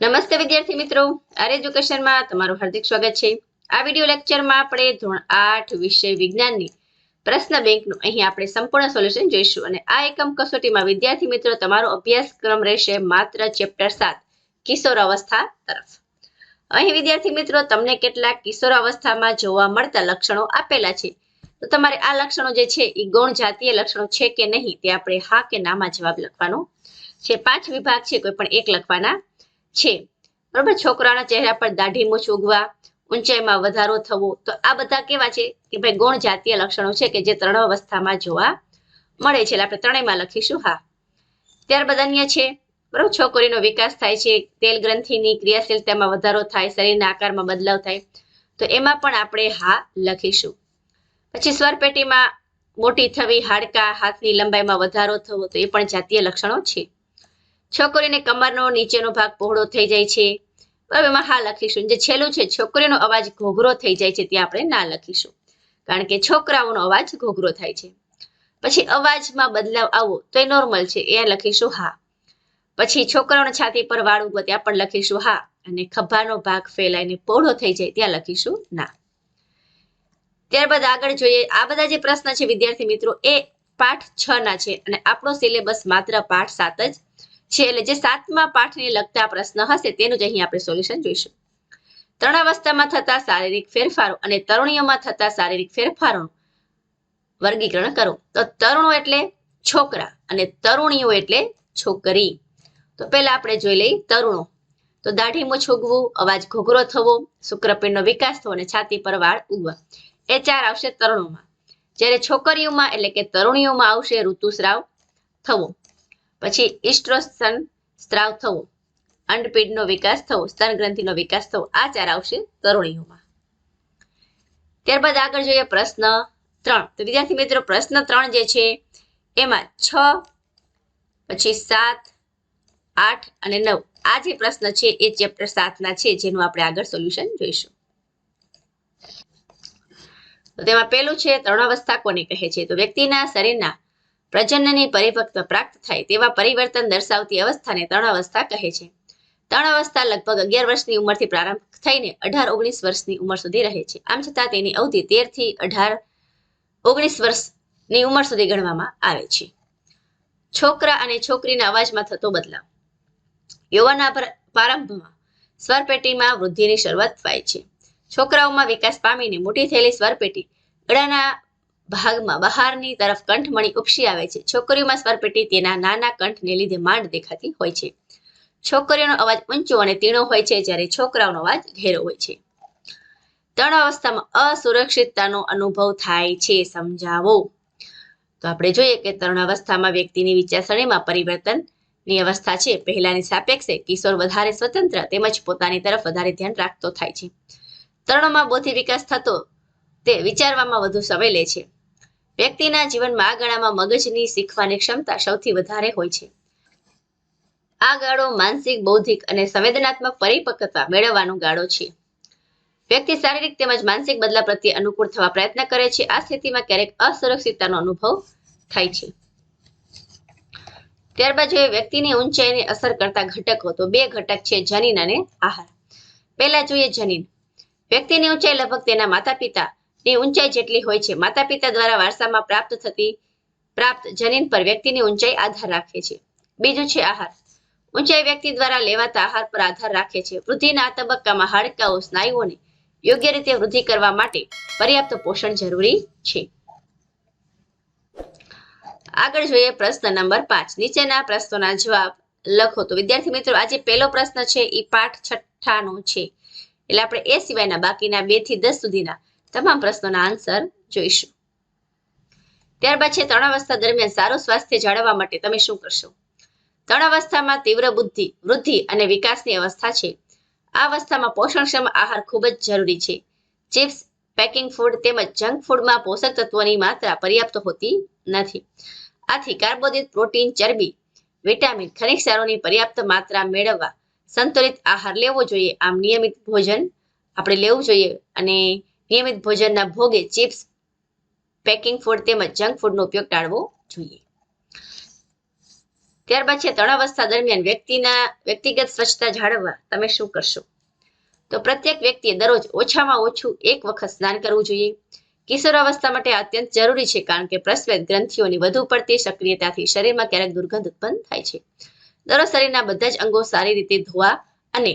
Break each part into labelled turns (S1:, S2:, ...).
S1: નમસ્તે વિદ્યાર્થી મિત્રો. આર એજ્યુકેશનમાં તમારું હાર્દિક સ્વાગત છે. આ વિડિયો લેક્ચરમાં આપણે ધોરણ આઠ વિષય વિજ્ઞાનની પ્રશ્ન બેંકનું અહીં આપણે સંપૂર્ણ સોલ્યુશન જોઈશું અને આ એકમ કસોટીમાં વિદ્યાર્થી મિત્રો તમારો અભ્યાસક્રમ રહેશે માત્ર ચેપ્ટર સાત, કિશોર અવસ્થા તરફ. અહીં વિદ્યાર્થી મિત્રો તમને કેટલાક કિશોર અવસ્થામાં જોવા મળતા લક્ષણો આપેલા છે. તો તમારે આ લક્ષણો જે છે એ ગૌણ જાતીય લક્ષણો છે કે નહીં તે આપણે હા કે નામાં જવાબ લખવાનો છે. પાંચ વિભાગ છે કોઈ પણ એક લખવાના. છે. બરોબર? છોકરાના ચહેરા પર દાઢી મૂછ ઉગવા, ઊંચાઈમાં વધારો થવો, તો આ બધા કેવા છે? કે ભાઈ ગૌણ જાતીય લક્ષણો છે કે જે ત્રણ અવસ્થામાં જોવા મળે છે. એટલે આપણે ત્રણેયમાં લખીશું, હા. ત્યારબાદ અન્ય છે. બરોબર? છોકરીનો વિકાસ થાય છે, તેલ ગ્રંથિની ક્રિયાશીલતામાં વધારો થાય, શરીરના આકારમાં બદલાવ થાય. તો એમાં પણ આપણે, હા, લખીશું. પછી સ્વરપેટીમાં મોટી થવી, હાડકા, હાથની લંબાઈમાં વધારો થવો, તો એ પણ જાતીય લક્ષણો છે. છોકરીને કમરનો નીચેનો ભાગ પહોળો થઈ જાય છે. બરાબર એમાં હા લખીશું. જે છેલ્લું છે, છોકરીનો અવાજ ઘોઘરો થઈ જાય છે, ત્યાં આપણે ના લખીશું. કારણ કે છોકરાઓનો અવાજ ઘોઘરો થાય છે. પછી અવાજમાં બદલાવ આવવો તો એ નોર્મલ છે, એ લખીશું હા. પછી છોકરાઓના છાતી પર વાળ ઉગો ત્યાં પણ લખીશું હા. અને ખભાનો ભાગ ફેલાઈને પહોળો થઈ જાય, ત્યાં લખીશું ના. ત્યારબાદ આગળ જોઈએ, આ બધા જે પ્રશ્ન છે, વિદ્યાર્થી મિત્રો, એ પાઠ છ ના છે. અને આપણો સિલેબસ માત્ર પાઠ સાત જ છે એટલે જે સાતમા પાઠને લગતા પ્રશ્ન હશે તેનું જ અહીં આપણે સોલ્યુશન જોઈશું. ત્રણ અવસ્થામાં થતા શારીરિક ફેરફારો અને તરુણીઓમાં થતા શારીરિક ફેરફારો વર્ગીકરણ કરો. તો તરુણો એટલે છોકરા અને તરુણીઓ એટલે છોકરી. તો પહેલા આપણે જોઈ લઈએ તરુણો. તો દાઢી છોગવું, અવાજ ઘોઘરો થવો, શુક્રપિંડનો વિકાસ થવો અને છાતી પર વાળ ઉગવા. એ ચાર આવશે તરુણોમાં. જ્યારે છોકરીઓમાં એટલે કે તરુણીઓમાં આવશે ઋતુસ્રાવ થવો. પછી ઇસ્ટ્રોસન સ્ત્રાવ થવો, અંડપીડનો વિકાસ થવો સ્તન ગ્રંથિનો વિકાસ થવો, આ ચાર આવશે તરુણીઓમાં ત્યારબાદ આગળ જોઈએ પ્રશ્ન ત્રણ. તો વિદ્યાર્થી મિત્રો, પ્રશ્ન ત્રણ જે છે, એમાં છ, પછી સાત, આઠ અને નવ. આ જે પ્રશ્ન છે, એ ચેપ્ટર સાતના છે, જેનું આપણે આગળ સોલ્યુશન જોઈશું. તો તેમાં પહેલું છે, તરુણાવસ્થા કોને કહે છે? તો વ્યક્તિના શરીરના પ્રજનનની પરિપક્વ પ્રાપ્ત થાય તેવા પરિવર્તન દર્શાવતી અવસ્થાને તરુણાવસ્થા કહે છે. તરુણાવસ્થા લગભગ અગિયાર વર્ષની ઉંમરથી પ્રારંભ થઈને અઢાર ઓગણીસ વર્ષની ઉંમર સુધી રહે છે. આમ છતાં તેની અવધિ તેરથી અઢાર ઓગણીસ વર્ષની ઉંમર સુધી ગણવામાં આવે છે. છોકરા અને છોકરીના અવાજમાં થતો બદલાવ. યુવાના પ્રારંભમાં સ્વરપેટીમાં વૃદ્ધિની શરૂઆત થાય છે. છોકરાઓમાં વિકાસ પામીને મોટી થયેલી સ્વરપેટી ગળાના ભાગમાં બહારની તરફ કંઠમણી ઉપસી આવે છે. છોકરીઓમાં સ્વરપેટી તેના નાના કંઠને લીધે માંડ દેખાતી હોય છે. છોકરીઓનો અવાજ ઊંચો અને તીણો હોય છે જ્યારે છોકરાઓનો અવાજ ઘેરો હોય છે. ત્રણ અવસ્થામાં અસુરક્ષિતતાનો અનુભવ થાય છે, સમજાવો. તો આપણે જોઈએ કે ત્રણ અવસ્થામાં વ્યક્તિની વિચારસરણીમાં પરિવર્તનની અવસ્થા છે. પહેલાની સાપેક્ષે કિશોર વધારે સ્વતંત્ર તેમજ પોતાની તરફ વધારે ધ્યાન રાખતો થાય છે. ત્રણમાં બૌદ્ધિક વિકાસ થતો તે વિચારવામાં વધુ સમય લે છે. વ્યક્તિના જીવનમાં ગાળામાં મગજની શીખવાની ક્ષમતા સૌથી વધારે હોય છે. આ ગાળો માનસિક, બૌદ્ધિક અને સંવેદનાત્મક પરિપક્વતા મેળવવાનો ગાળો છે. વ્યક્તિ શારીરિક તેમજ માનસિક બદલા પ્રત્યે અનુકૂળ થવા પ્રયત્ન કરે છે. આ સ્થિતિમાં ક્યારેક અસુરક્ષિતતાનો અનુભવ થાય છે. ત્યારબાદ જોઈએ વ્યક્તિની ઊંચાઈને અસર કરતા ઘટકો તો બે ઘટક છે, જનીન અને આહાર. પહેલા જોઈએ જનીન. વ્યક્તિની ઊંચાઈ લગભગ તેના માતા પિતાની ઊંચાઈ જેટલી હોય છે. માતા પિતા દ્વારા વારસામાં પ્રાપ્ત થતી, પ્રાપ્ત જનીન પર વ્યક્તિની ઊંચાઈ આધાર રાખે છે. બીજું છે આહાર. ઊંચાઈ વ્યક્તિ દ્વારા લેવાતા આહાર પર આધાર રાખે છે. વૃદ્ધિના તબક્કામાં હાડકાઓ, સ્નાયુઓને યોગ્ય રીતે વૃદ્ધિ કરવા માટે પર્યાપ્ત પોષણ જરૂરી છે. આગળ જોઈએ પ્રશ્ન નંબર પાંચ. નીચેના પ્રશ્નોના જવાબ લખો. તો વિદ્યાર્થી મિત્રો, આજે પહેલો પ્રશ્ન છે એ પાઠ છઠ્ઠાનો છે. એટલે આપણે એ સિવાયના બાકીના બેથી દસ સુધીના તમામ પ્રશ્નોના આન્સર જોઈશું. ત્યારબાદ છે તરુણાવસ્થા દરમિયાન સારું સ્વાસ્થ્ય જાળવવા માટે તમે શું કરશો? તરુણાવસ્થામાં તીવ્ર બુદ્ધિ, વૃદ્ધિ અને વિકાસની અવસ્થા છે. આ અવસ્થામાં પોષણક્ષમ આહાર ખૂબ જ જરૂરી છે. ચિપ્સ, પેકિંગ ફૂડ તેમજ જંક ફૂડમાં પોષક તત્વોની માત્રા પર્યાપ્ત હોતી નથી. આથી કાર્બોદિત પ્રોટીન, ચરબી, વિટામિન, ખનિજ સારોની પર્યાપ્ત માત્રા મેળવવા સંતુલિત આહાર લેવો જોઈએ. આમ નિયમિત ભોજન આપણે લેવું જોઈએ અને નિયમિત ભોજનના ભોગે ચિપ્સ પેકિંગ ફૂડ તેમજ જંક ફૂડનો ઉપયોગ ટાળવો જોઈએ. ત્યારબાદ છે તણાવસ્થા દરમિયાન વ્યક્તિના વ્યક્તિગત સ્વચ્છતા જાળવવા. તમે શું કરશો? તો પ્રત્યેક વ્યક્તિએ દરરોજ ઓછામાં ઓછું એક વખત સ્નાન કરવું જોઈએ. કિશોરાવસ્થા માટે અત્યંત જરૂરી છે કારણ કે પ્રસ્વેદ ગ્રંથિઓની વધુ પડતી સક્રિયતાથી શરીરમાં ક્યારેક દુર્ગંધ ઉત્પન્ન થાય છે. દરરોજ શરીરના બધા જ અંગો સારી રીતે ધોવા અને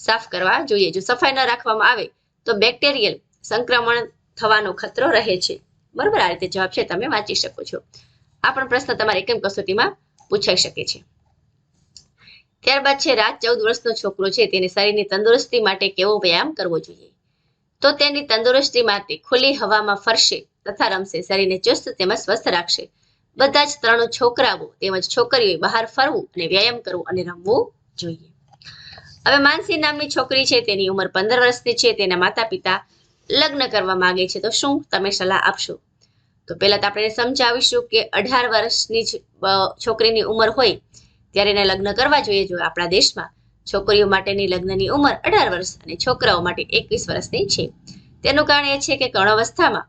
S1: સાફ કરવા જોઈએ. જો સફાઈ ન રાખવામાં આવે તો બેક્ટેરિયલ સંક્રમણ થવાનો ખતરો રહે છે. બરોબર? આ રીતે જવાબ છે, તમે વાંચી શકો છો. આ પણ પ્રશ્ન તમારે એકમ કસોટીમાં પૂછાઈ શકે છે. ત્યારબાદ છે, રાત ચૌદ વર્ષનો છોકરો છે, તેની શરીરની તંદુરસ્તી માટે કેવો વ્યાયામ કરવો જોઈએ? તો તેની તંદુરસ્તી માટે ખુલ્લી હવામાં ફરશે તથા રમશે, શરીરને ચુસ્ત તેમજ સ્વસ્થ રાખશે. બધા જ ત્રણ છોકરાઓ તેમજ છોકરીઓએ બહાર ફરવું અને વ્યાયામ કરવું અને રમવું જોઈએ. હવે માનસી નામની છોકરી છે, તેની ઉંમર પંદર વર્ષની છે, તેના માતા પિતા લગ્ન કરવા માંગે છે, તો શું તમે સલાહ આપશો? તો પહેલા તો આપણે સમજાવીશું કે અઢાર વર્ષની છોકરીની ઉંમર હોય ત્યારે એને લગ્ન કરવા જોઈએ. જો આપણા દેશમાં છોકરીઓ માટેની લગ્નની ઉંમર અઢાર વર્ષ અને છોકરાઓ માટે એકવીસ વર્ષની છે. તેનું કારણ એ છે કે કર્ણાવસ્થામાં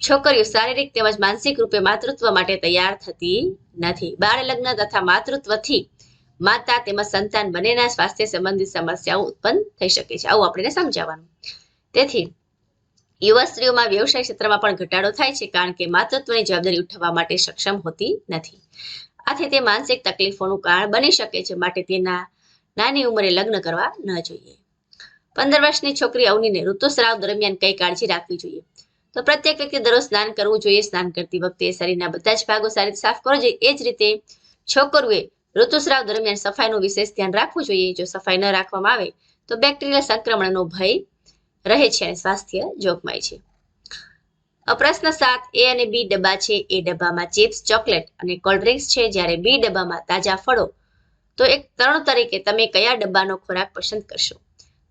S1: છોકરીઓ શારીરિક તેમજ માનસિક રૂપે માતૃત્વ માટે તૈયાર થતી નથી. બાળ લગ્ન તથા માતૃત્વથી માતા તેમજ સંતાન બંનેના સ્વાસ્થ્ય સંબંધિત સમસ્યાઓ ઉત્પન્ન થઈ શકે છે. આવું આપણે સમજાવવાનું. તેથી યુવા સ્ત્રીઓમાં વ્યવસાય ક્ષેત્રમાં પણ ઘટાડો થાય છે, કારણ કે માતૃત્વની જવાબદારી ઉઠાવવા માટે સક્ષમ હોતી નથી. આથી તે માનસિક તકલીફોનું કારણ બની શકે છે, માટે તેના નાની ઉંમરે લગ્ન કરવા ન જોઈએ. પંદર વર્ષની છોકરી અવનીને ઋતુસ્રાવ દરમિયાન કઈ કાળજી રાખવી જોઈએ? તો પ્રત્યેક વ્યક્તિ દરરોજ સ્નાન કરવું જોઈએ. સ્નાન કરતી વખતે શરીરના બધા જ ભાગો સારી રીતે સાફ કરવો જોઈએ. એ જ રીતે છોકરીઓએ ઋતુસ્રાવ દરમિયાન સફાઈનું વિશેષ ધ્યાન રાખવું જોઈએ. જો સફાઈ ન રાખવામાં આવે તો બેક્ટેરિયા સંક્રમણનો ભય રહે છે અને સ્વાસ્થ્ય જોખમાય છે. પ્રશ્ન સાત, એ અને બી ડબ્બા છે, એ ડબ્બામાં ચિપ્સ, ચોકલેટ અને કોલ્ડ ડ્રિંક્સ છે. જ્યારે બી ડબ્બામાં તાજા ફળો, તો એક તરણ તરીકે તમે કયા ડબ્બાનો ખોરાક પસંદ કરશો?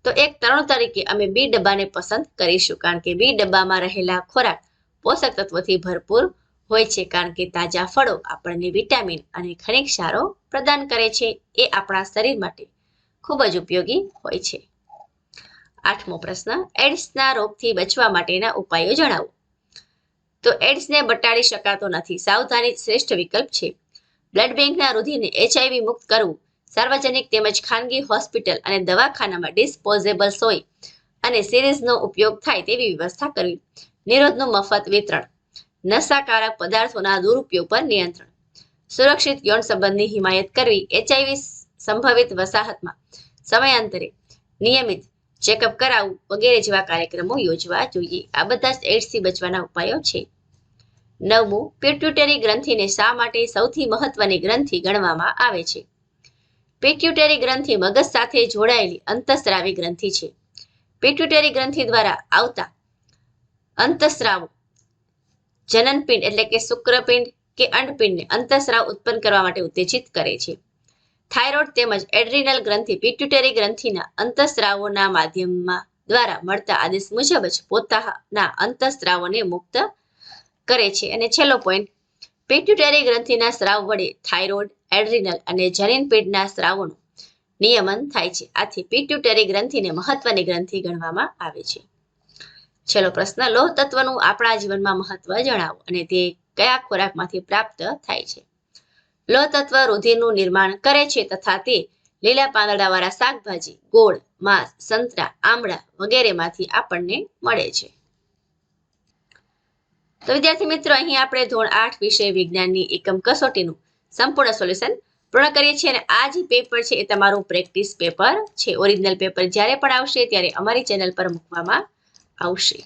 S1: તો એક તરણ તરીકે અમે બી ડબ્બાને પસંદ કરીશું, કારણ કે બી ડબ્બામાં રહેલા ખોરાક પોષક તત્વોથી ભરપૂર હોય છે, કારણ કે તાજા ફળો આપણને વિટામિન અને ખનિજ સારો પ્રદાન કરે છે. એ આપણા શરીર માટે ખૂબ જ ઉપયોગી હોય છે. આઠમો પ્રશ્ન, એડ્સના રોગથી બચવા માટેના ઉપાયો જણાવો. તો એડ્સને બટાડી શકાતો નથી. સાવધાની શ્રેષ્ઠ વિકલ્પ છે. બ્લડ બેંકના રુધિરને એચઆઈવી મુક્ત કરવું. સાર્વજનિક તેમજ ખાનગી હોસ્પિટલ અને દવાખાનામાં ડિસ્પોઝેબલ સોય અને સિરીઝનો ઉપયોગ થાય તેવી વ્યવસ્થા કરવી. નિરોધનું મફત વિતરણ. નશાકારક પદાર્થોના દુરુપયોગ પર નિયંત્રણ. સુરક્ષિત યૌન સંબંધની હિમાયત કરવી. એચઆઈવી સંભવિત વસાહતમાં સમયાંતરે નિયમિત ચેકઅપ કરાવવું વગેરે જેવા કાર્યક્રમો યોજવા જોઈએ. આ બધા જ એડ્સથી બચવાના ઉપાયો છે. નવમું પેટ્યુટરી ગ્રંથિને શા માટે સૌથી મહત્વની ગ્રંથિ ગણવામાં આવે છે? પેટ્યુટરી ગ્રંથિ મગજ સાથે જોડાયેલી અંતસ્રાવી ગ્રંથિ છે. પેટ્યુટરી ગ્રંથિ દ્વારા આવતા અંતસ્રાવો, જનનપિંડ એટલે કે શુક્રપિંડ કે અંડપિંડને અંતસ્રાવ ઉત્પન્ન કરવા માટે ઉત્તેજિત કરે છે. થાઇરોઇડ તેમજ એડ્રિનલ ગ્રંથિ પિટ્યુટરી ગ્રંથિના અંતસ્રાવોના માધ્યમમાં દ્વારા મળતા આદેશ મુજબ જ પોતાના અંતઃસ્ત્રાવોને મુક્ત કરે છે. અને છેલ્લો પોઈન્ટ પિટ્યુટરી ગ્રંથિના સ્રાવ વડે થાઇરોઇડ, એડ્રિનલ અને જનીનપીંડના સ્રાવોનું નિયમન થાય છે. આથી પિટ્યુટરી ગ્રંથિને મહત્વની ગ્રંથિ ગણવામાં આવે છે. છેલ્લો પ્રશ્ન લોહ તત્વનું આપણા જીવનમાં મહત્વ જણાવો અને તે કયા ખોરાકમાંથી પ્રાપ્ત થાય છે? લોહ તત્વ રુધિરનું નિર્માણ કરે છે તથા તે લીલા પાંદડાવાળા શાકભાજી, ગોળ, માંસ, સંતરા, આમળા વગેરેમાંથી આપણને મળે છે. તો વિદ્યાર્થી મિત્રો, અહીં આપણે ધોરણ આઠ વિષય વિજ્ઞાનની એકમ કસોટીનું સંપૂર્ણ સોલ્યુશન પૂર્ણ કરીએ છીએ અને આ જે પેપર છે એ તમારું પ્રેક્ટિસ પેપર છે. ઓરિજિનલ પેપર જ્યારે પણ આવશે ત્યારે અમારી ચેનલ પર મૂકવામાં આવશે.